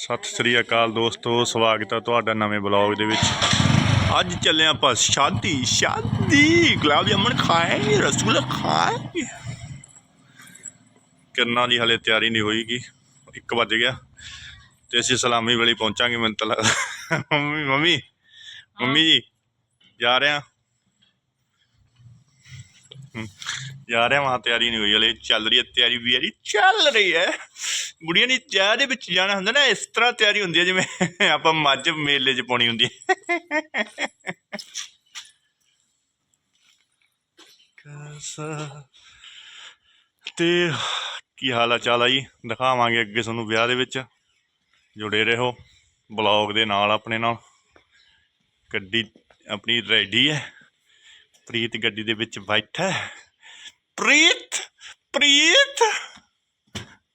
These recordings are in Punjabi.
ਸਤਿ ਸ੍ਰੀ ਅਕਾਲ ਦੋਸਤੋ, ਸਵਾਗਤ ਹੈ ਤੁਹਾਡਾ ਨਵੇਂ ਬਲੌਗ ਦੇ ਵਿੱਚ। ਅੱਜ ਚੱਲੇ ਆਪਾਂ ਸ਼ਾਦੀ ਸ਼ਾਦੀ ਗੁਲਾਬ ਜਾਮਣ ਖਾਏ ਰਸਗੁੱਲਾ ਖਾਏ ਕਿਰਨਾਂ ਦੀ ਹਲੇ ਤਿਆਰੀ ਨਹੀਂ ਹੋਈਗੀ 1 ਵਜ ਗਿਆ। ਤੇ ਅਸੀਂ ਸਲਾਮੀ ਵੇਲੇ ਪਹੁੰਚਾਂਗੇ, ਮੈਨੂੰ ਤਾਂ ਲੱਗਦਾ। ਮੰਮੀ ਮੰਮੀ ਮੰਮੀ ਜੀ, ਜਾ ਰਹੇ ਆ ਜਾ ਰਹੇ ਮਾਂ ਤਿਆਰੀ ਨਹੀਂ ਹੋਈ ਹਲੇ। ਚੱਲ ਰਹੀ ਹੈ ਤਿਆਰੀ ਵੀ ਯਾਰੀ ਚੱਲ ਰਹੀ ਹੈ। ਬੁੜੀਆਂ ਦੀ ਚਾਹ ਦੇ ਵਿੱਚ ਜਾਣਾ ਹੁੰਦਾ ਨਾ, ਇਸ ਤਰ੍ਹਾਂ ਤਿਆਰੀ ਹੁੰਦੀ ਹੈ, ਜਿਵੇਂ ਆਪਾਂ ਮੱਝ ਮੇਲੇ 'ਚ ਪਾਉਣੀ ਹੁੰਦੀ ਹੈ। ਕਸਾ ਤੇ ਕੀ ਹਾਲ ਆ ਚਾਲ ਆ ਜੀ? ਦਿਖਾਵਾਂਗੇ ਅੱਗੇ ਤੁਹਾਨੂੰ ਵਿਆਹ ਦੇ ਵਿੱਚ। ਜੁੜੇ ਰਹੋ, ਬਲੌਗ ਦੇ ਨਾਲ ਆਪਣੇ ਨਾਲ। ਗੱਡੀ ਆਪਣੀ ਰੈਡੀ ਹੈ। ਪ੍ਰੀਤ ਗੱਡੀ ਦੇ ਵਿੱਚ ਬੈਠਾ ਪ੍ਰੀਤ! ਪ੍ਰੀਤ!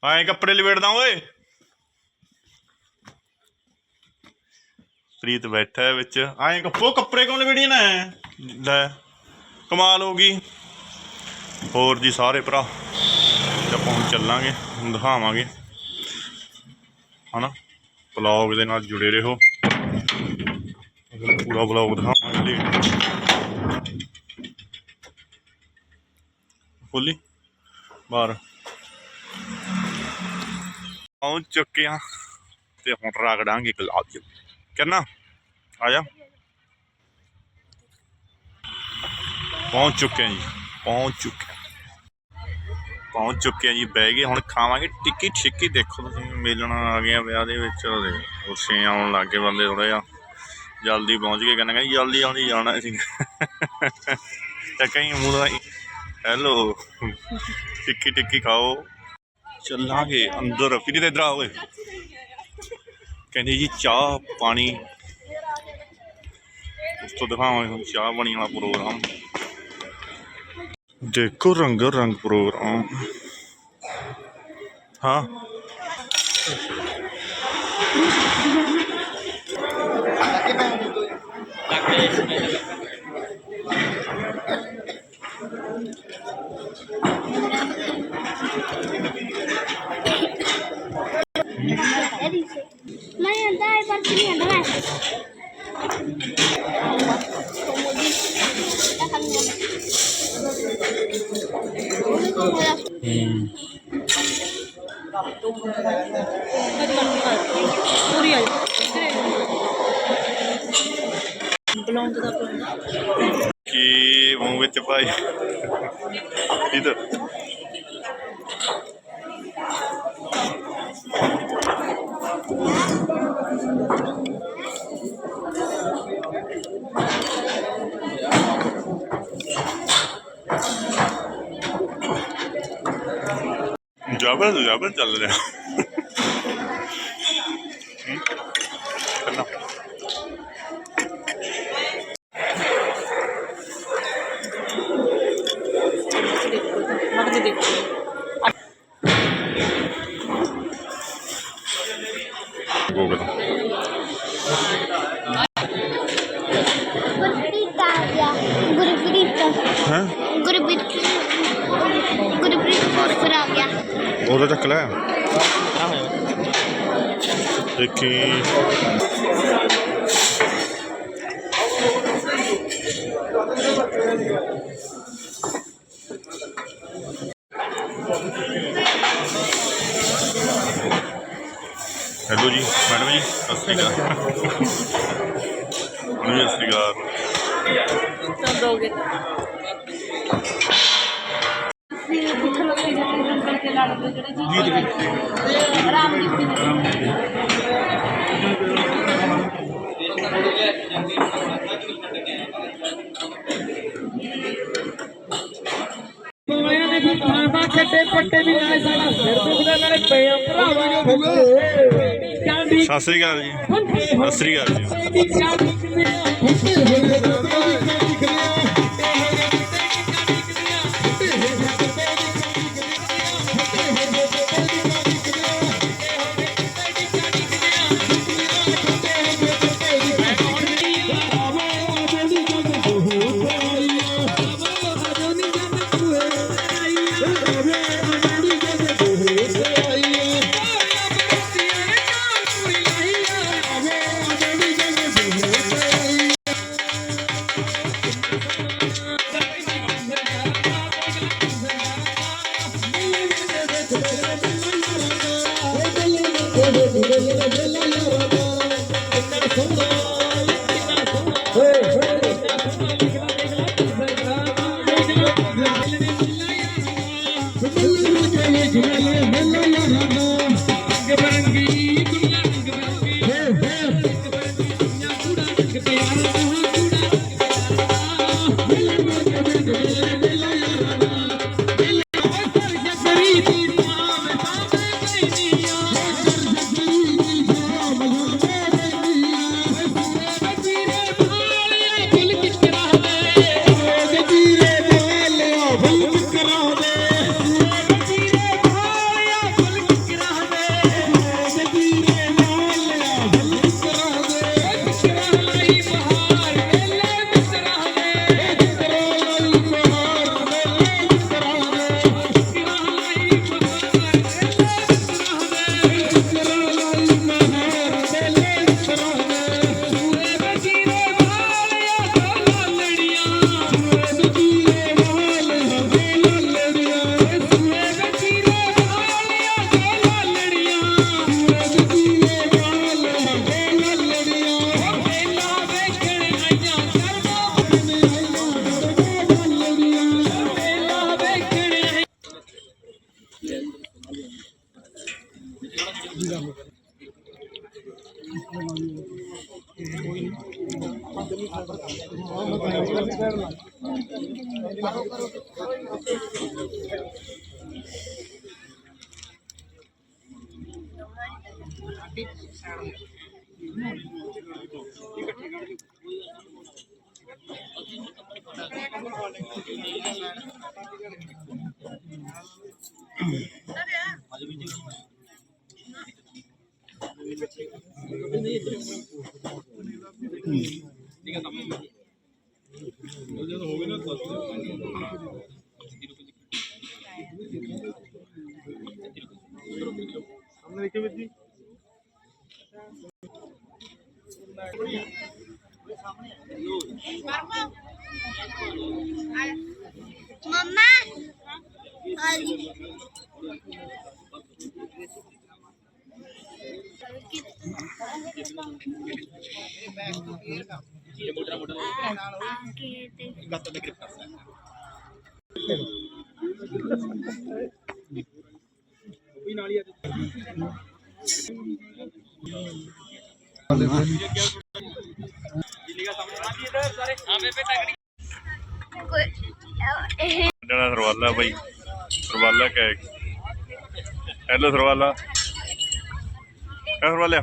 ਆਏ ਕੱਪੜੇ ਲਵੇੜਦਾ ਓਏ। ਪ੍ਰੀਤ ਬੈਠਾ ਵਿੱਚ। ਆਏ ਕੱਪੋ ਕੱਪੜੇ ਕੌਣ ਲਵੇੜੀ ਨਾ? ਲੈ, ਕਮਾਲ ਹੋ ਗਈ। ਹੋਰ ਜੀ ਸਾਰੇ ਭਰਾ। ਆਪਾਂ ਹੁਣ ਚੱਲਾਂਗੇ ਦਿਖਾਵਾਂਗੇ। ਹਨਾ? ਬਲੌਗ ਦੇ ਨਾਲ ਜੁੜੇ ਰਹੋ। ਪੂਰਾ ਬਲੌਗ ਦਿਖਾਵਾਂਗੇ ਖੋਲੀ। ਬਾਹਰ। ਪਹੁੰਚ ਚੁੱਕੇ ਹਾਂ ਤੇ ਹੁਣ ਰਗੜਾਂਗੇ ਗੁਲਾਬ ਜੀ ਕਿੰਨਾ ਆ ਜਾ। ਪਹੁੰਚ ਚੁੱਕੇ ਹਾਂ ਜੀ, ਪਹੁੰਚ ਚੁੱਕੇ ਪਹੁੰਚ ਚੁੱਕੇ ਹਾਂ ਜੀ, ਬਹਿ ਗਏ, ਹੁਣ ਖਾਵਾਂਗੇ। ਟਿੱਕੀ ਛਿੱਕੀ ਦੇਖੋ ਤੁਸੀਂ, ਮਿਲਣ ਆ ਗਏ ਵਿਆਹ ਦੇ ਵਿੱਚ, ਉਹਦੇ ਕੁਰਸੀਆਂ ਆਉਣ ਲੱਗ ਗਏ ਬੰਦੇ ਥੋੜਾ ਜਿਹਾ ਜਲਦੀ ਪਹੁੰਚ ਗਏ, ਕਹਿੰਦਾ, ਕਹਿੰਦੇ, ਜਲਦੀ ਆਉਂਦੀ ਜਾਣਾ ਸੀ ਤਾਂ ਕਹੀਂ ਮੂੰਹ ਦਾ ਹੈਲੋ ਟਿੱਕੀ ਟਿੱਕੀ ਖਾਓ। ਚੱਲਾਂਗੇ ਅੰਦਰ। ਫਿਰ ਤੇ ਇਧਰ ਆ, ਓਏ। ਕਹਿੰਦੇ ਜੀ, ਚਾਹ, ਪਾਣੀ। ਉਸ ਤੋਂ ਦਿਖਾਵਾਂਗੇ ਤੁਹਾਨੂੰ ਚਾਹ ਪਾਣੀ ਵਾਲਾ ਪ੍ਰੋਗਰਾਮ। ਦੇਖੋ ਰੰਗ ਰੰਗ ਪ੍ਰੋਗਰਾਮ। ਹਾਂ। ਮੈਂ ਖਾਣੀ ਪੂਰੀ ਆ ਬਲੌਂਗ ਦਾ ਕੀ ਮੂੰਹ ਵਿੱਚ ਭਾਈ ਇਧਰ। ਜਬਰ ਜਬਰ ਚੱਲ ਰਿਹਾ। ਉਹਦਾ ਚੱਕ ਲੈ। ਦੇਖੀ। ਹੈਲੋ ਜੀ ਮੈਡਮ ਜੀ ਸਤਿ ਸ਼੍ਰੀ ਅਕਾਲ। ਜੀ ਸਤਿ ਸ਼੍ਰੀ ਅਕਾਲ। ਤਾਂ ਦੋਗੇ ਮਾਇਆ ਦੇ ਫਿਰ ਖਾਂਦਾ ਛੱਡੇ ਪੱਟੇ ਵੀ ਨਾਲੇ ਸਾਡਾ ਸਿਰ ਦੁਖਦਾ ਨਾਲੇ ਪਿਆ ਭਰਾਵਾ ਸਤਿ ਸ਼੍ਰੀ ਅਕਾਲ ਜੀ। ਸਤਿ ਸ਼੍ਰੀ ਅਕਾਲ ਜੀ। Ini ਮੰਮਾ ਹਾਂਜੀ ਇਹ ਜਿਹੜਾ ਸਰਵਾਲਾ ਬਾਈ, ਸਰਵਾਲਾ ਕਹਿ ਹੈਲੋ ਸਰਵਾਲਾ। ਕਹ ਸਰਵਾਲਾ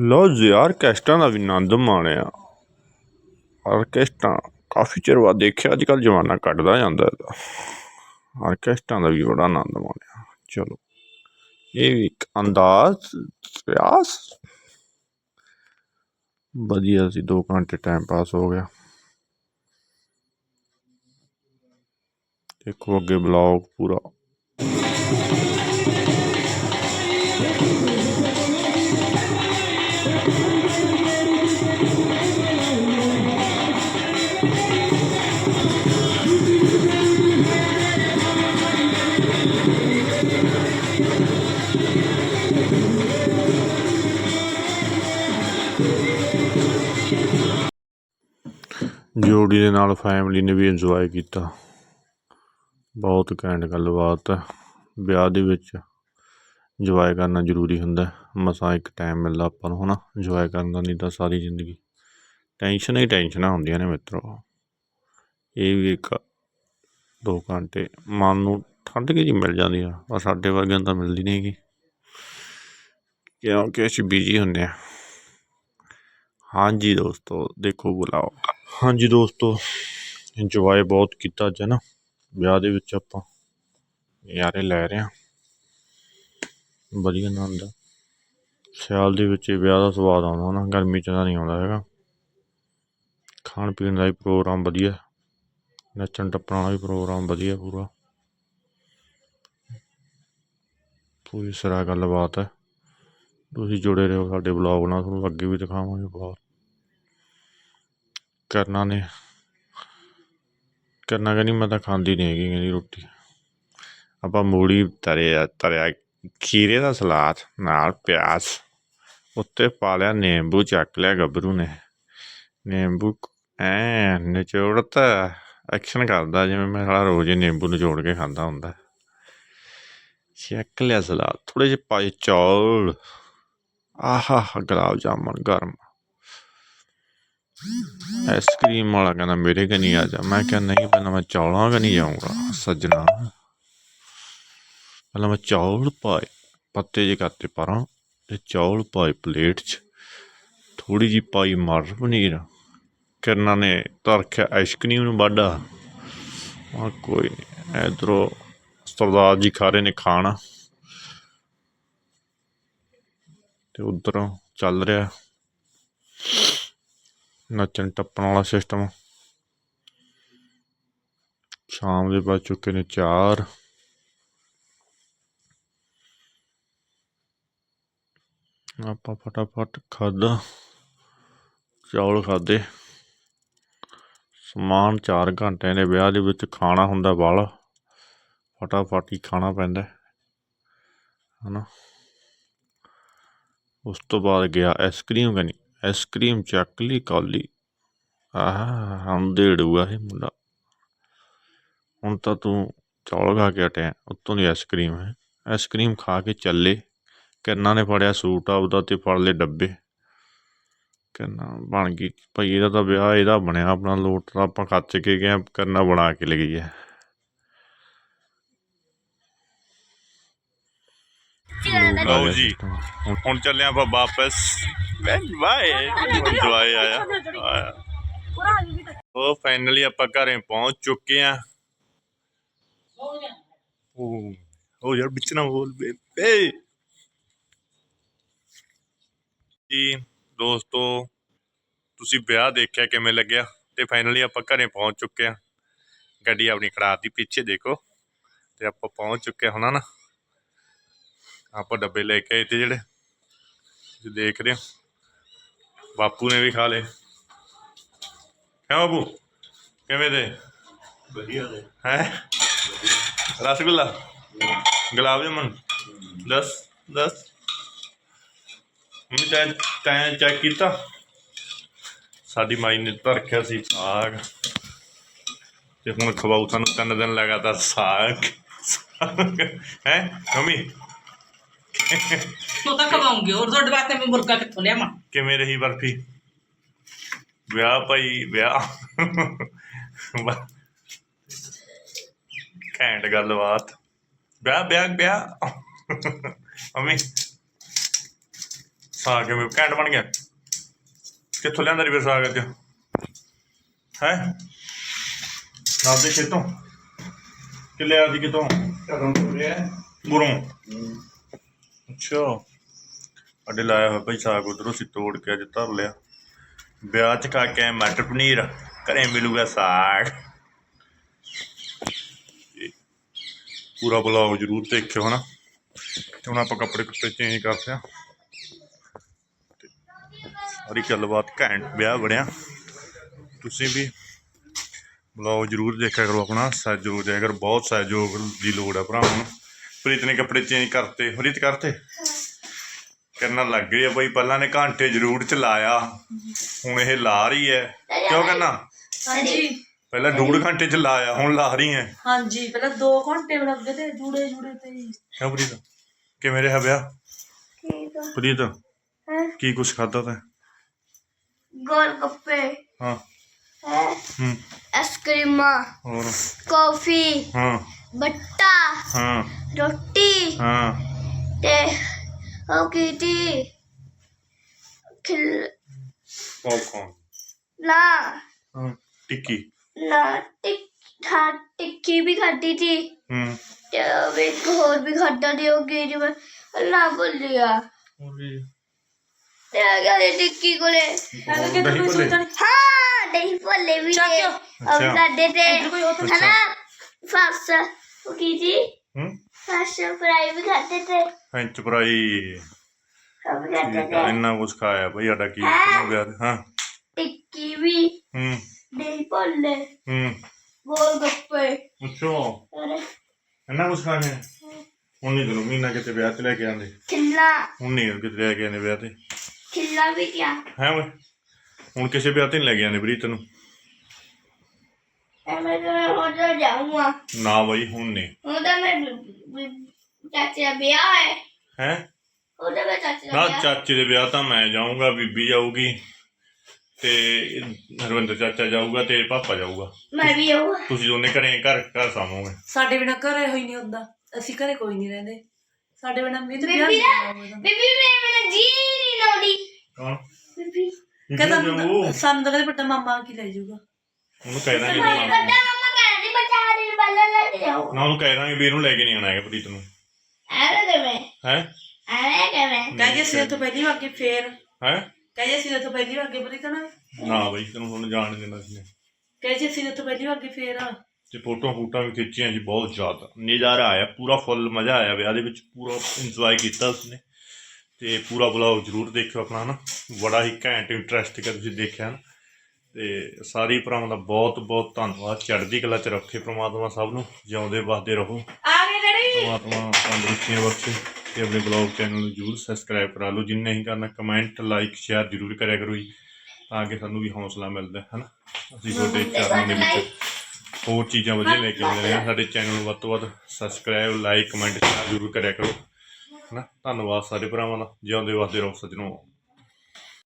ਲੋ ਜੀ ਆਰਕੈਸਟਰਾ ਦਾ ਵੀ ਆਨੰਦ ਮਾਣਿਆ। ਆਰਕੈਸਟਰਾ ਕਾਫੀ ਚਿਰ ਬਾਅਦ ਦੇਖਿਆ ਅੱਜ ਕੱਲ ਜਮਾਨਾ ਕੱਟਦਾ ਜਾਂਦਾ ਇਹਦਾ। ਆਰਕੈਸਟਰਾ ਦਾ ਵੀ ਬੜਾ ਆਨੰਦ ਮਾਣਿਆ। ਚਲੋ, ਇਹ ਵੀ ਇੱਕ ਅੰਦਾਜ਼ ਰਿਆਸ ਵਧੀਆ ਸੀ 2 ਘੰਟੇ ਟਾਈਮ ਪਾਸ ਹੋ ਗਿਆ। ਦੇਖੋ ਅੱਗੇ ਬਲੌਗ ਪੂਰਾ। ਜੋੜੀ ਦੇ ਨਾਲ ਫੈਮਿਲੀ ਨੇ ਵੀ ਇੰਜੋਏ ਕੀਤਾ। ਬਹੁਤ ਘੈਂਟ ਗੱਲਬਾਤ ਹੈ। ਵਿਆਹ ਦੇ ਵਿੱਚ ਇੰਜੋਏ ਕਰਨਾ ਜ਼ਰੂਰੀ ਹੁੰਦਾ ਮਸਾਂ ਇੱਕ ਟਾਈਮ ਮਿਲਦਾ ਆਪਾਂ ਨੂੰ, ਹਨਾ? ਇੰਜੋਏ ਕਰਨ ਦਾ ਨਹੀਂ ਤਾਂ ਸਾਰੀ ਜ਼ਿੰਦਗੀ ਟੈਨਸ਼ਨ ਹੀ ਟੈਨਸ਼ਨਾਂ ਹੁੰਦੀਆਂ ਨੇ ਮਿੱਤਰੋ। ਇਹ ਵੀ ਇੱਕ ਦੋ ਘੰਟੇ ਮਨ ਨੂੰ ਠੰਡ ਕੇ ਜਿਹੀ ਮਿਲ ਜਾਂਦੀ ਆ, ਪਰ ਸਾਡੇ ਵਰਗਿਆਂ ਤਾਂ ਮਿਲਦੀ ਨਹੀਂ ਹੈਗੀ। ਕਿਉਂਕਿ ਅਸੀਂ ਬਿਜ਼ੀ ਹੁੰਦੇ ਆ। ਹਾਂਜੀ ਦੋਸਤੋ, ਦੇਖੋ ਬੁਲਾਓ। ਹਾਂਜੀ ਦੋਸਤੋ ਇੰਜੋਏ ਬਹੁਤ ਕੀਤਾ ਅੱਜ ਨਾ? ਵਿਆਹ ਦੇ ਵਿੱਚ ਆਪਾਂ ਯਾਰੇ ਲੈ ਰਹੇ ਹਾਂ। ਵਧੀਆ ਆਨੰਦ ਆ। ਸਿਆਲ ਦੇ ਵਿੱਚ ਵਿਆਹ ਦਾ ਸਵਾਦ ਆਉਂਦਾ ਨਾ, ਗਰਮੀ 'ਚ ਤਾਂ ਨਹੀਂ ਆਉਂਦਾ ਹੈਗਾ। ਖਾਣ ਪੀਣ ਦਾ ਵੀ ਪ੍ਰੋਗਰਾਮ ਵਧੀਆ। ਨੱਚਣ ਟੱਪਣ ਵਾਲਾ ਵੀ ਪ੍ਰੋਗਰਾਮ ਵਧੀਆ ਪੂਰਾ। ਪੂਰੀ ਸਿਰਾ ਗੱਲਬਾਤ ਹੈ। ਤੁਸੀਂ ਜੁੜੇ ਰਹੋ ਸਾਡੇ ਬਲੌਗ ਨਾਲ, ਤੁਹਾਨੂੰ ਅੱਗੇ ਵੀ ਦਿਖਾਵਾਂਗੇ ਬਹੁਤ ਕਰਨਾ ਨੇ। ਕਰਨਾ ਕਹਿੰਦੀ ਮੈਂ ਤਾਂ ਖਾਂਦੀ ਨਹੀਂ ਹੈਗੀ ਕਹਿੰਦੀ ਰੋਟੀ। ਆਪਾਂ ਮੂਲੀ ਤਰਿਆ ਤਰਿਆ ਖੀਰੇ ਦਾ ਸਲਾਦ ਨਾਲ ਪਿਆਜ਼ ਉੱਤੇ ਪਾ ਲਿਆ, ਨਿੰਬੂ ਚੱਕ ਲਿਆ ਗੱਭਰੂ ਨੇ। ਨਿੰਬੂ ਐ ਨਿਚੋੜਤਾ, ਐਕਸ਼ਨ ਕਰਦਾ ਜਿਵੇਂ ਮੈਂ ਸਾਲਾ ਰੋਜ਼ ਹੀ ਨਿੰਬੂ ਨਿਚੋੜ ਕੇ ਖਾਂਦਾ ਹੁੰਦਾ। ਚੱਕ ਲਿਆ ਸਲਾਦ ਥੋੜੇ ਜਿਹੇ ਪਾਏ ਚੌਲ। ਆਹਾ ਗੁਲਾਬ ਜਾਮਨ ਗਰਮ। ਆਈਸਕ੍ਰੀਮ ਵਾਲਾ ਕਹਿੰਦਾ, ਮੇਰੇ ਕਨੀ ਆ ਜਾ। ਮੈਂ ਕਿਹਾ, ਨਹੀਂ, ਪਹਿਲਾਂ ਮੈਂ ਚੌਲਾਂ ਕਨੀ ਜਾਊਂਗਾ, ਸੱਜਣਾ। ਪਹਿਲਾਂ ਮੈਂ ਚੌਲ ਪਾਏ, ਪੱਤੇ ਜੇ ਕਰਤੇ ਪਰਾਂ ਤੇ ਚੌਲ ਪਾਏ ਪਲੇਟ 'ਚ। ਥੋੜੀ ਜੀ ਪਾਈ ਮਟਰ ਪਨੀਰ। ਕਿਰਨਾਂ ਨੇ ਤਰਖਿਆ ਆਈਸਕ੍ਰੀਮ ਨੂੰ ਵਾਢਾ ਆ। ਕੋਈ ਨਹੀਂ ਇਧਰੋਂ ਸਰਦਾਰ ਜੀ ਖਾ ਰਹੇ ਨੇ ਖਾਣਾ। ਤੇ ਉਧਰੋਂ ਚੱਲ ਰਿਹਾ। ਨੱਚਣ ਟੱਪਣ ਵਾਲਾ ਸਿਸਟਮ ਸ਼ਾਮ ਦੇ ਵੱਜ ਚੁੱਕੇ ਨੇ ਚਾਰ। ਆਪਾਂ ਫਟਾਫਟ ਖਾਦਾ ਚੌਲ ਖਾਦੇ ਸਮਾਨ 4 ਘੰਟੇ ਦੇ ਵਿਆਹ ਦੇ ਵਿੱਚ ਖਾਣਾ ਹੁੰਦਾ ਵਾਲਾ ਫਟਾਫਟ ਹੀ ਖਾਣਾ ਪੈਂਦਾ ਹੈ। ਹਨਾ? ਉਸ ਤੋਂ ਬਾਅਦ ਗਿਆ ਆਈਸਕ੍ਰੀਮ ਕਨੀ ਆਈਸਕ੍ਰੀਮ ਚੱਕ ਲਈ ਕੌਲੀ ਆਹ, ਹਮ ਦੇੜੂਆ ਇਹ ਮੁੰਡਾ। ਹੁਣ ਤਾਂ ਤੂੰ ਚੌਲ ਖਾ ਕੇ ਹਟਿਆ, ਉੱਤੋਂ ਦੀ ਆਈਸਕ੍ਰੀਮ ਹੈ। ਆਈਸਕ੍ਰੀਮ ਖਾ ਕੇ ਚੱਲੇ। ਕਿੰਨਾ ਨੇ ਫੜਿਆ ਸੂਟ ਆਪਦਾ ਤੇ ਫੜ ਲਏ ਡੱਬੇ। ਕਿੰਨਾ ਬਣ ਗਈ। ਭਾਈ ਇਹਦਾ ਤਾਂ ਵਿਆਹ, ਇਹਦਾ ਬਣਿਆ ਆਪਣਾ, ਲੋਟ ਤਾਂ ਆਪਾਂ ਖੱਚ ਕੇ ਗਏ ਕਰਨਾ ਬਣਾ ਕੇ ਲਗਈ ਹੈ। ਲਓ ਜੀ। ਹੁਣ ਚੱਲੇ ਆਪਾਂ ਵਾਪਸ। ਬਾਏ ਦਵਾਈ ਆਇਆ। ਉਹ ਫਾਈਨਲੀ ਆਪਾਂ ਘਰੇ ਪਹੁੰਚ ਚੁੱਕੇ ਆ ਉਹ ਯਾਰ, ਵਿੱਚ ਨਾ ਬੋਲ, ਬੇਬੇ। ਜੀ, ਦੋਸਤੋ, ਤੁਸੀਂ ਵਿਆਹ ਦੇਖਿਆ ਕਿਵੇਂ ਲੱਗਿਆ? ਤੇ ਫਾਈਨਲੀ ਆਪਾਂ ਘਰੇ ਪਹੁੰਚ ਚੁੱਕੇ ਆ ਗੱਡੀ ਆਪਣੀ ਖੜਾਤੀ, ਪਿੱਛੇ ਦੇਖੋ। ਤੇ ਆਪਾਂ ਪਹੁੰਚ ਚੁੱਕੇ ਹੁਣ ਨਾ? ਆਪਾਂ ਡੱਬੇ ਲੈ ਕੇ ਆਏ ਤੇ ਜਿਹੜੇ ਤੁਸੀਂ ਦੇਖ ਰਹੇ ਹੋ। ਬਾਪੂ ਨੇ ਵੀ ਖਾ ਲਏ। ਕਿਉਂ ਬਾਪੂ? ਕਿਵੇਂ ਦੇ? ਵਧੀਆ ਦੇ। ਹੈ? ਰਸਗੁੱਲਾ? ਗੁਲਾਬ ਜਾਮਨ? 10 10 ਮੈਂ ਚਾਹ ਤੈਂ ਚੈੱਕ ਕੀਤਾ। ਸਾਡੀ ਮਾਈ ਨੇ ਤਾਂ ਰੱਖਿਆ ਸੀ ਸਾਗ। ਤੇ ਹੁਣ ਖਵਾਉ ਤੁਹਾਨੂੰ ਤਿੰਨ ਦਿਨ ਲਗਾਤਾਰ ਸਾਗ। ਹੈ ਮੰਮੀ? ਤੂੰ ਤਾਂ ਖਵਾਉਂਗੀ ਔਰ ਤੁਹਾਡੇ ਵਾਸਤੇ ਮੈਂ ਮੁਰਗਾ ਕਿੱਥੋਂ ਲਿਆਵਾਂ? ਕਿਵੇਂ ਰਹੀ ਬਰਫੀ? ਵਿਆਹ ਭਾਈ ਵਿਆਹ। ਘੈਂਟ ਗੱਲਬਾਤ। ਵਿਆਹ ਵਿਆਹ ਵਿਆਹ। ਮੰਮੀ ਸਾਗ ਕਿਵੇਂ? ਘੈਂਟ ਬਣ ਗਿਆ। ਕਿੱਥੋਂ ਲਿਆਂਦਾ ਰਿਵੇ ਸਾਗ ਅੱਜ? ਹੈ? ਨਾਲ ਦੇ ਖੇਤੋਂ। ਕਿ ਲਿਆ ਸੀ ਕਿਤੋਂ ਘਰੋਂ ਤੁਰਿਆ ਗੁਰੋਂ ਅੱਛਾ। ਅੱਡੇ ਲਾਇਆ ਹੋਇਆ ਭਾਈ ਸਾਗ ਉਧਰੋਂ ਸੀ ਤੋੜ ਕੇ ਅੱਜ ਧਰ ਲਿਆ। ਵਿਆਹ ਚ ਖਾ ਕੇ ਆਏ ਮਟਰ ਪਨੀਰ, ਘਰੇ ਮਿਲੂਗਾ ਸਾਗ। ਇਹ ਪੂਰਾ ਬੁਲਾਓ ਜਰੂਰ ਦੇਖਿਓ, ਹਨਾ। ਤੇ ਹੁਣ ਆਪਾਂ ਕੱਪੜੇ ਕੁੱਪੜੇ ਚੇਂਜ ਕਰਦੇ ਆ ਸਾਰੀ ਗੱਲਬਾਤ ਘੈਂਟ ਵਿਆਹ ਬਣਿਆ। ਤੁਸੀਂ ਵੀ ਬੁਲਾਓ ਜਰੂਰ ਦੇਖਿਆ ਕਰੋ ਆਪਣਾ। ਸਹਿਯੋਗ ਦਿਆ ਕਰੋ। ਬਹੁਤ ਸਹਿਯੋਗ ਦੀ ਲੋੜ ਹੈ ਭਰਾਵਾਂ ਨੂੰ। ਪ੍ਰੀਤ ਨੇ ਕੱਪੜੇ ਚੇਂਜ ਕਰਤੇ। ਪ੍ਰੀਤ ਕਰਤੇ? ਕਰਨ ਲੱਗ ਗਈ ਆ ਬਈ ਪਹਿਲਾਂ ਨੇ ਘੰਟੇ ਜ਼ਰੂਰ ਚਲਾਇਆ। ਹੁਣ ਇਹ ਲਾ ਰਹੀ ਹੈ ਕਿਉਂ ਕਰਨਾ? ਹਾਂਜੀ। ਪਹਿਲਾਂ ਡੂਢ ਘੰਟੇ ਚ ਲਾਇਆ ਹੁਣ ਲਾ ਰਹੀ ਹੈ ਹਾਂਜੀ ਪਹਿਲਾਂ 2 ਘੰਟੇ ਲੱਗੇ ਤੇ ਜੂੜੇ ਜੂੜੇ ਤੇ ਹੀ। ਕਿਉਂ ਪ੍ਰੀਤ? ਕਿਵੇਂ ਰਿਹਾ ਵਿਆਹ? ਠੀਕ ਆ। ਪ੍ਰੀਤ ਹੈਂ? ਕੀ ਕੁਛ ਖਾਦਾ ਤੈਂ? ਗੋਲ ਗੱਪੇ ਹਾਂ। ਹੈ? ਹੂੰ। ਆਈਸਕ੍ਰੀਮਾਂ। ਹੋਰ? ਕਾਫੀ। ਹਾਂ। ਬੱਟਾ ਹਾਂ ਰੋਟੀ ਹਾਂ ਤੇ ਉਹ ਕੀਤੀ ਖਿਲ ਪੌਪਕੌਰਨ ਨਾ ਹਾਂ ਟਿੱਕੀ ਨਾ ਟਿਕ ਹਾਂ ਟਿੱਕੀ ਵੀ ਖਾਦੀ ਥੀ ਹੂੰ ਤੇ ਉਹ ਇੱਕ ਹੋਰ ਵੀ ਖਾਦਾ ਦੀ ਉਹ ਗਈ ਜਿਵੇਂ ਅੱਲਾ ਭੁੱਲਿਆ ਹੋਰ ਵੀ ਤੇ ਆ ਗਿਆ ਇਹ ਟਿੱਕੀ ਕੋਲੇ ਕਿ ਦਹੀਂ ਭੱਲੇ। ਸੋਚਣ ਹਾਂ ਦਹੀਂ ਭੱਲੇ ਵੀ ਚੱਕ ਦਿਓ। ਅੱਛਾ। ਸਾਡੇ ਤੇ ਇੱਧਰ ਕੋਈ ਹੋਰ ਹਨਾ ਫਾਸ ਉਹ ਕੀ ਜੀ? ਹੂੰ? ਫਾਸ ਫਰਾਈ ਵੀ ਖਾਤੇ ਤੇ ਫ੍ਰੈਂਚ ਫਰਾਈ ਸਭ ਖਾਤੇ ਠੀਕ ਆ ਤੇ ਇੰਨਾ ਕੁਛ ਖਾਇਆ ਬਈ ਸਾਡਾ ਕੀ ਹੈਂ? ਵਿਆਹ ਤੇ? ਹਾਂ। ਟਿੱਕੀ ਵੀ। ਹੂੰ। ਗੱਪੇ ਅੱਛਾ। ਅਰੇ ਇੰਨਾ ਕੁਛ ਖਾਣੇ ਹੁਣ ਨਹੀਂ ਤੈਨੂੰ ਮਹੀਨਾ ਕਿਤੇ ਵਿਆਹ ਤੇ ਲੈ ਕੇ ਆਂਦੇ ਖਿੱਲਾ। ਹੁਣ ਨਹੀਂ ਕਿਤੇ ਲੈ ਕੇ ਆਂਦੇ ਵਿਆਹ ਤੇ। ਖਿੱਲਾ ਵੀ ਕਿਆ? ਹੈ ਓਏ? ਹੁਣ ਕਿਸੇ ਵਿਆਹ ਤੇ ਨਹੀਂ ਲੈ ਕੇ ਆਂਦੇ ਪ੍ਰੀਤ ਨੂੰ। ਐਵੇਂ ਤਾਂ ਮੈਂ ਹੁਣ ਤਾਂ ਜਾਊਂਗਾ। ਨਾ ਬਈ ਹੁਣ ਨਹੀਂ। ਹੁਣ ਤਾਂ ਮੈਂ ਚਾਚੇ ਦਾ ਵਿਆਹ ਹੈ। ਹੈ? ਹੁਣ ਤਾਂ ਮੈਂ ਚਾਚੇ ਦਾ ਨਾ ਵਿਆਹ। ਚਾਚੇ ਦੇ ਵਿਆਹ ਤਾਂ ਮੈਂ ਜਾਊਂਗਾ ਬੀਬੀ ਜਾਊਗੀ। ਤੇ ਹਰਵਿੰਦਰ ਚਾਚਾ ਜਾਊਗਾ ਤੇ ਪਾਪਾ ਜਾਊਗਾ। ਮੈਂ ਵੀ ਆਊਂਗਾ। ਤੁਸੀਂ ਦੋਨੇ ਘਰੇ ਘਰ ਘਰ ਸਾਮੋਗੇ ਸਾਡੇ ਬਿਨਾ ਘਰੇ ਹੋਈ ਨਹੀਂ ਹੁੰਦਾ। ਅਸੀਂ ਘਰੇ ਕੋਈ ਨਹੀਂ ਰਹਿੰਦੇ। ਸਾਡੇ ਬਿਨਾ ਮੀਤ ਵਿਆਹ ਬੀਬੀ ਨਹੀਂ ਹੋਣਾ ਬੀਬੀ ਮੈਂ ਮੇਰਾ ਜੀ ਨਹੀਂ ਲਾਉਂਦੀ। ਕੌਣ? ਬੀਬੀ। ਕਹਿੰਦਾ ਸਾਨੂੰ ਤਾਂ ਕਦੇ ਵੱਡਾ ਮਾਮਾ ਕੀ ਲੈ ਜਾਊਗਾ। ਉਹਨੂੰ ਕਹਿ ਦਾਂਗੇ ਵੀ ਵੱਡਾ ਮਾਮਾ- ਮੰਮਾ ਕਹਿੰਦੀ ਬੱਚਾ ਦਿਨ ਪਹਿਲਾਂ ਲੈ ਕੇ ਜਾਓ। ਨਾ ਉਹਨੂੰ ਕਹਿ ਦਾਂਗੇ ਵੀ ਇਹਨੂੰ ਲੈ ਕੇ ਨਹੀਂ ਆਣਾ ਹੈਗਾ ਪ੍ਰੀਤ ਨੂੰ। ਐਵੇਂ ਕਿਵੇਂ? ਹੈ? ਐਵੇਂ ਕਿਵੇਂ? ਕਹੇ ਸਿਰ ਤੋਂ ਪਹਿਲੀ ਵਾਰ ਕੇ ਫੇਰ? ਹੈ? ਕਹੇ ਸਿਰ ਤੋਂ ਪਹਿਲੀ ਵਾਰ ਕੇ ਬਰੀ ਤਾਂ ਨਾ ਨਾ ਬਈ ਤੈਨੂੰ ਹੁਣ ਜਾਣ ਨਹੀਂ ਦੇਣਾ ਸੀ। ਕਹੇ ਸਿਰ ਤੋਂ ਪਹਿਲੀ ਵਾਰ ਕੇ ਫੇਰ? ਤੇ ਫੋਟੋ ਫੂਟਾਂ ਵੀ ਖਿੱਚੀਆਂ ਜੀ ਬਹੁਤ ਜ਼ਿਆਦਾ। ਨਜ਼ਾਰਾ ਆਇਆ ਪੂਰਾ ਫੁੱਲ ਮਜ਼ਾ ਆਇਆ ਵਿਆਹ ਦੇ ਵਿੱਚ ਪੂਰਾ ਇੰਜੋਏ ਕੀਤਾ ਉਸਨੇ। ਤੇ ਪੂਰਾ ਬੁਲਾਓ ਜਰੂਰ ਦੇਖਿਓ ਆਪਣਾ ਹਨਾ? ਬੜਾ ਹੀ ਘੈਂਟ ਇੰਟਰਸਟਿੰਗ ਹੈ ਤੁਸੀਂ ਦੇਖਿਆ ਨਾ ਤੇ ਸਾਰੀ ਭਰਾਵਾਂ ਦਾ ਬਹੁਤ ਬਹੁਤ ਧੰਨਵਾਦ। ਚੜ੍ਹਦੀ ਕਲਾ ਚ ਰੱਖੇ ਪ੍ਰਮਾਤਮਾ ਸਭ ਨੂੰ ਜਿਉਂਦੇ ਵਸਦੇ ਰਹੋ। ਆ ਗਏ ਡੈਡੀ ਪ੍ਰਮਾਤਮਾ ਤੰਦਰੁਸਤੀਆਂ ਬਖਸ਼ੇ ਤੇ ਆਪਣੇ ਬਲੌਗ ਚੈਨਲ ਨੂੰ ਜਰੂਰ ਸਬਸਕ੍ਰਾਈਬ ਕਰਾ ਲਓ। ਜਿੰਨੇ ਨਹੀਂ ਕਰਨਾ ਕਮੈਂਟ ਲਾਈਕ ਸ਼ੇਅਰ ਜਰੂਰ ਕਰਿਆ ਕਰੋ ਜੀ ਤਾਂ ਕਿ ਸਾਨੂੰ ਵੀ ਹੌਸਲਾ ਮਿਲਦਾ ਹੈ ਹਨਾ? ਅਸੀਂ ਤੁਹਾਡੇ ਚਰਨਾਂ ਦੇ ਵਿੱਚ ਹੋਰ ਚੀਜ਼ਾਂ ਵਧੀਆ ਲੈ ਕੇ ਆਉਂਦੇ ਰਹੇ ਹਾਂ। ਸਾਡੇ ਚੈਨਲ ਨੂੰ ਵੱਧ ਤੋਂ ਵੱਧ ਸਬਸਕ੍ਰਾਈਬ ਲਾਈਕ ਕਮੈਂਟ ਸ਼ੇਅਰ ਜਰੂਰ ਕਰਿਆ ਕਰੋ ਹਨਾ? ਧੰਨਵਾਦ ਸਾਰੇ ਭਰਾਵਾਂ ਦਾ। ਜਿਉਂਦੇ ਵਸਦੇ ਰਹੋ ਸੱਜਣੋ।